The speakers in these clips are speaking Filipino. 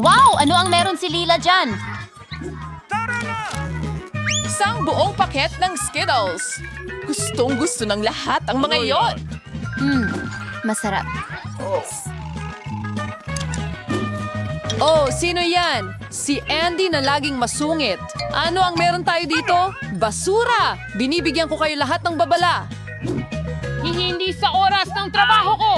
Wow! Ano ang meron si Lila dyan? Isang buong paket ng Skittles. Gustong gusto ng lahat ang mga iyon. Hmm, masarap. Oh, sino yan? Si Andy na laging masungit. Ano ang meron tayo dito? Basura! Binibigyan ko kayo lahat ng babala. Hindi sa oras ng trabaho ko!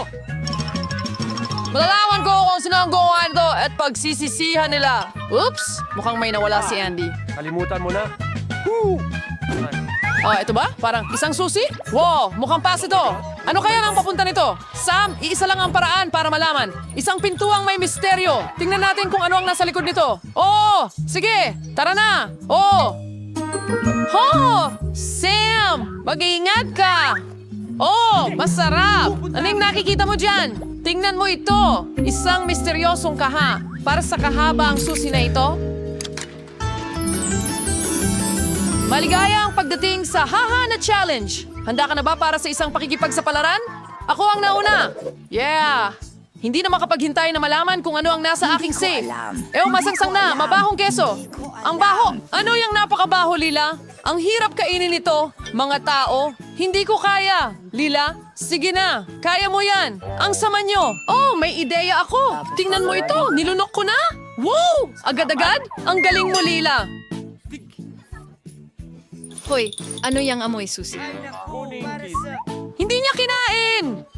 Malalaman ko kung sino ang gumawa nito at pagsisisihan nila. Oops! Mukhang may nawala si Andy. Kalimutan mo na. Oh, ito ba? Parang isang susi? Wow, mukhang pass ito. Ano kaya ang papunta nito? Sam, iisa lang ang paraan para malaman. Isang pintuang may misteryo. Tingnan natin kung ano ang nasa likod nito. Oh, sige, tara na. Oh. Ho! Sam, mag-iingat ka. Oh, masarap. Anong nakikita mo dyan? Tingnan mo ito. Isang misteryosong kaha. Para sa kahaba ang susi na ito, Maligaya ang pagdating sa Haha na Challenge. Handa ka na ba para sa isang pakikipagsapalaran? Ako ang nauna. Yeah. Hindi na makapaghintay na malaman kung ano ang nasa aking safe. Eh, masangsang na, mabahong keso. Ang baho. Ano yung napakabaho, Lila? Ang hirap kainin ito, mga tao. Hindi ko kaya. Lila, sige na. Kaya mo yan. Ang sama nyo. Oh, may ideya ako. Tingnan mo ito. Nilunok ko na. Wow! Agad-agad? Ang galing mo, Lila. Hoy, ano yung amoy susi? Hindi niya!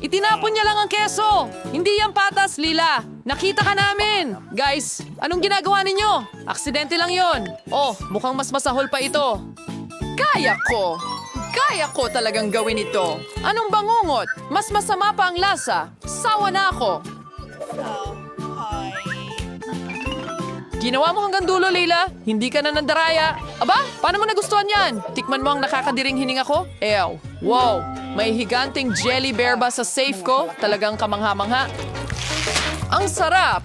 Itinapon niya lang ang keso! Hindi yan patas, Lila! Nakita ka namin! Guys, anong ginagawa ninyo? Aksidente lang yon. Oh, mukhang mas masahol pa ito. Kaya ko! Kaya ko talagang gawin ito. Anong bangungot? Mas masama pa ang lasa. Sawa na ako. Ginawa mo hanggang dulo, Leila. Hindi ka na nandaraya. Aba, paano mo nagustuhan yan? Tikman mo ang nakakadiring hininga ko? Ew. Wow, may higanting jelly bear ba sa safe ko? Talagang kamangha-mangha. Ang sarap!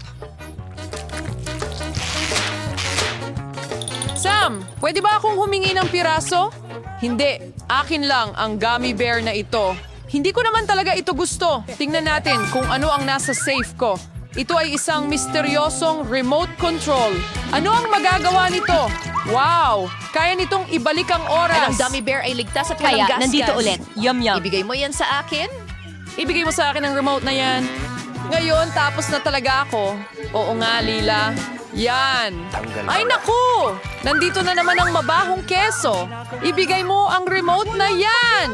Sam, pwede ba akong humingi ng piraso? Hindi, akin lang ang gummy bear na ito. Hindi ko naman talaga ito gusto. Tingnan natin kung ano ang nasa safe ko. Ito ay isang misteryosong remote control. Ano ang magagawa nito? Wow! Kaya nitong ibalik ang oras. Ang dummy bear ay ligtas at Kaya, walang nandito ulit. Yum yum. Ibigay mo yan sa akin? Ibigay mo sa akin ang remote na yan. Ngayon, tapos na talaga ako. Oo nga, Lila. Yan. Ay, naku! Nandito na naman ang mabahong keso. Ibigay mo ang remote na yan.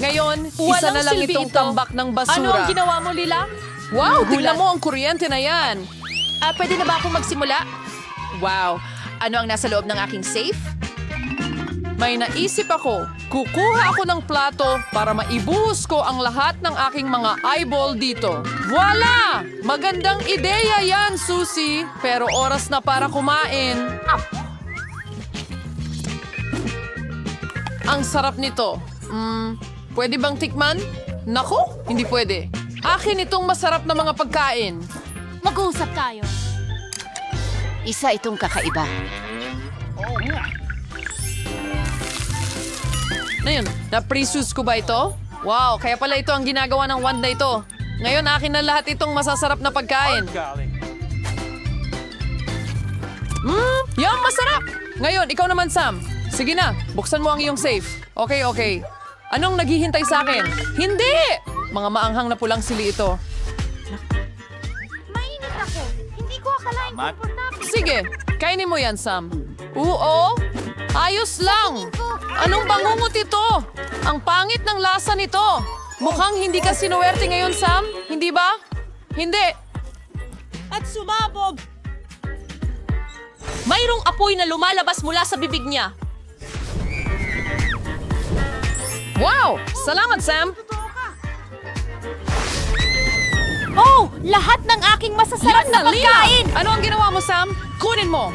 Ngayon, isa Walang na lang silbi itong ito. tambak ng basura. Ano ang ginawa mo, Lila? Wow, tingnan mo ang kuryente na yan. Ah, pwede na ba akong magsimula? Wow. Ano ang nasa loob ng aking safe? May naisip ako. Kukuha ako ng plato para maibuhos ko ang lahat ng aking mga eyeball dito. Voila! Magandang ideya yan, Susie. Pero oras na para kumain. Ang sarap nito. Mm, pwede bang tikman? Nako, hindi pwede. Akin itong masarap na mga pagkain. Mag-uusap tayo. Isa itong kakaiba. Na yun, na-presus ko ba ito? Wow, kaya pala ito ang ginagawa ng wand na ito. Ngayon, akin na lahat itong masasarap na pagkain. Mmm, yum, masarap! Ngayon, ikaw naman, Sam. Sige na, buksan mo ang iyong safe. Okay, okay. Anong naghihintay sa akin? Hindi! Mga maanghang na pulang sili ito. Mainit ako. Hindi ko akalain komportable. Sige, kainin mo yan, Sam. Oo, ayos lang. Anong bangungot ito? Ang pangit ng lasa nito. Mukhang hindi ka sinuwerte ngayon, Sam. Hindi ba? Hindi. At sumabog! Mayroong apoy na lumalabas mula sa bibig niya. Wow! Salamat, Sam! Oh! Lahat ng aking masasarap na Lila! pagkain! Ano ang ginawa mo, Sam? Kunin mo!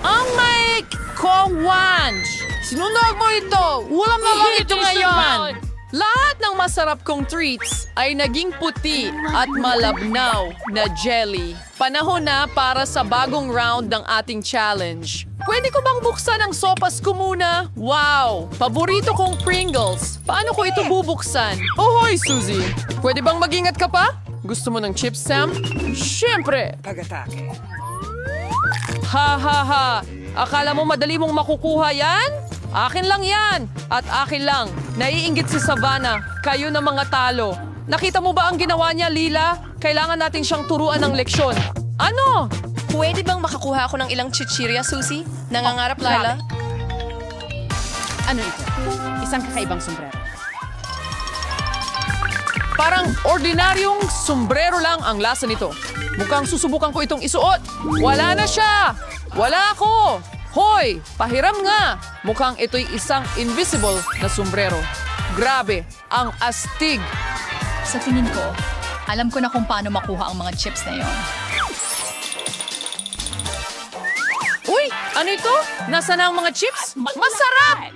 Ang may kwanj! Sinunog mo ito! Ulam na lang ito ngayon! Lahat ng masarap kong treats ay naging puti at malabnaw na jelly. Panahon na para sa bagong round ng ating challenge. Pwede ko bang buksan ang sopas ko muna? Wow! Paborito kong Pringles. Paano ko ito bubuksan? Oh, hoy, Suzy! Pwede bang magingat ka pa? Gusto mo ng chips, Sam? Siyempre! Ha ha ha! Akala mo madali mong makukuha yan? Akin lang yan! At akin lang. Naiinggit si Savannah. Kayo na mga talo. Nakita mo ba ang ginawa niya, Lila? Kailangan natin siyang turuan ng leksyon. Ano? Pwede bang makakuha ako ng ilang chichirya, Susie? Nangangarap, Lila? Ano ito? Isang kakaibang sombrero. Parang ordinaryong sombrero lang ang lasa nito. Mukhang susubukan ko itong isuot. Wala na siya! Wala ako! Hoy! Pahiram nga! Mukhang ito'y isang invisible na sombrero. Grabe, ang astig. Sa tingin ko, alam ko na kung paano makuha ang mga chips na yon. Uy, ano ito? Nasaan na ang mga chips? Masarap!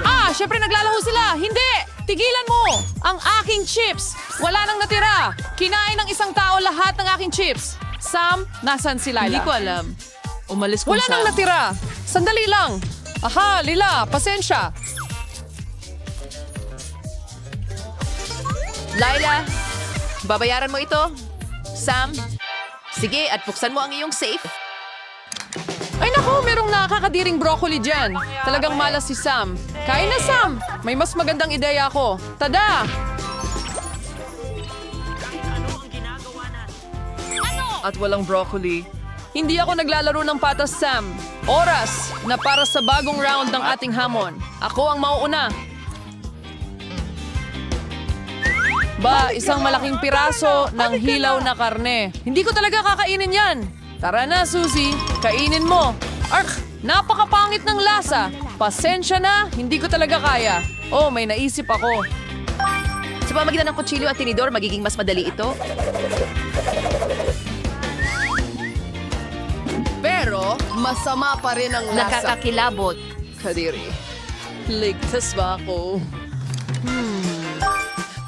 Ah, syempre naglalaho sila. Hindi! Tigilan mo! Ang aking chips! Wala nang natira! Kinain ng isang tao lahat ng aking chips. Sam, nasan si Lila? Hindi ko alam. Umalis Wala nang natira. Sandali lang. Aha, Lila, pasensya. Laila, babayaran mo ito? Sam, sige at buksan mo ang iyong safe. Ay nako, merong nakakadiring broccoli dyan. Talagang malas si Sam. Kain na, Sam. May mas magandang ideya ako. Tada! At walang broccoli. Hindi ako naglalaro ng patas, Sam. Oras na para sa bagong round ng ating hamon. Ako ang mauuna. Ba, isang malaking piraso ng hilaw na karne. Hindi ko talaga kakainin yan. Tara na, Susie. Kainin mo. Ark, napakapangit ng lasa. Pasensya na, hindi ko talaga kaya. Oh, may naisip ako. Sa pamagitan ng kutsilyo at tinidor, magiging mas madali ito. Pero, masama pa rin ang lasa. Nakakakilabot. Kadiri. Ligtas ba ako? Hmm.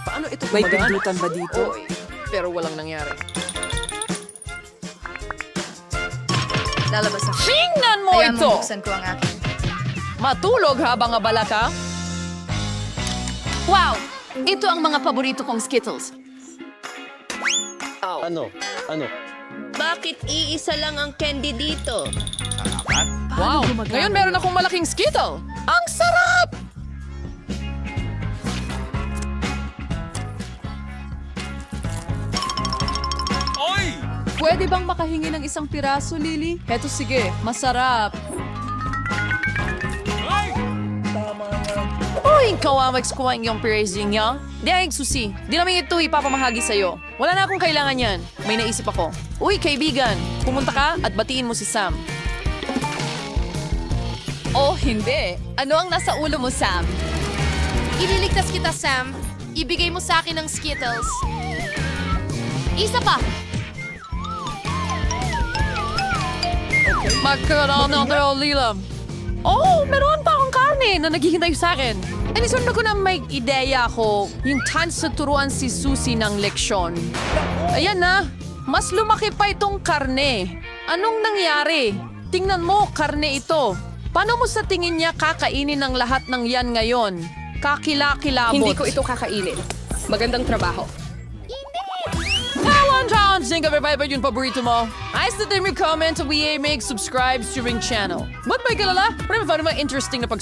Paano ito May gumagana? pindutan ba dito? Oy, pero walang nangyari. Lalabas ako. Tingnan mo Kaya ito! mabuksan ko ang akin. Matulog habang abala ka? Wow! Ito ang mga paborito kong Skittles. Ano? Ano? Bakit iisa lang ang candy dito? Wow! Ngayon meron akong malaking Skittle! Ang sarap! Pwede bang makahingi ng isang piraso, Lily? Heto sige, masarap. Uy, kawawax ko ang iyong praising niya. Dahil susi, di namin ito ipapamahagi sa'yo. Wala na akong kailangan yan. May naisip ako. Uy, kaibigan, pumunta ka at batiin mo si Sam. Oh, hindi. Ano ang nasa ulo mo, Sam? Ililigtas kita, Sam. Ibigay mo sa akin ng Skittles. Isa pa. Magkaroon ng lilam. Oh, meron pa akong karne na naghihintay sa akin. And isunod ko na may ideya ako, yung chance sa turuan si Susie ng leksyon. Ayan na, mas lumaki pa itong karne. Anong nangyari? Tingnan mo, karne ito. Paano mo sa tingin niya kakainin ng lahat ng yan ngayon? Kakilakilabot. Hindi ko ito kakainin. Magandang trabaho. Sing ka ba yung paborito mo? Ayos na din yung comment we make subscribe to ring channel. Ba't may kalala? Para may mga interesting na pag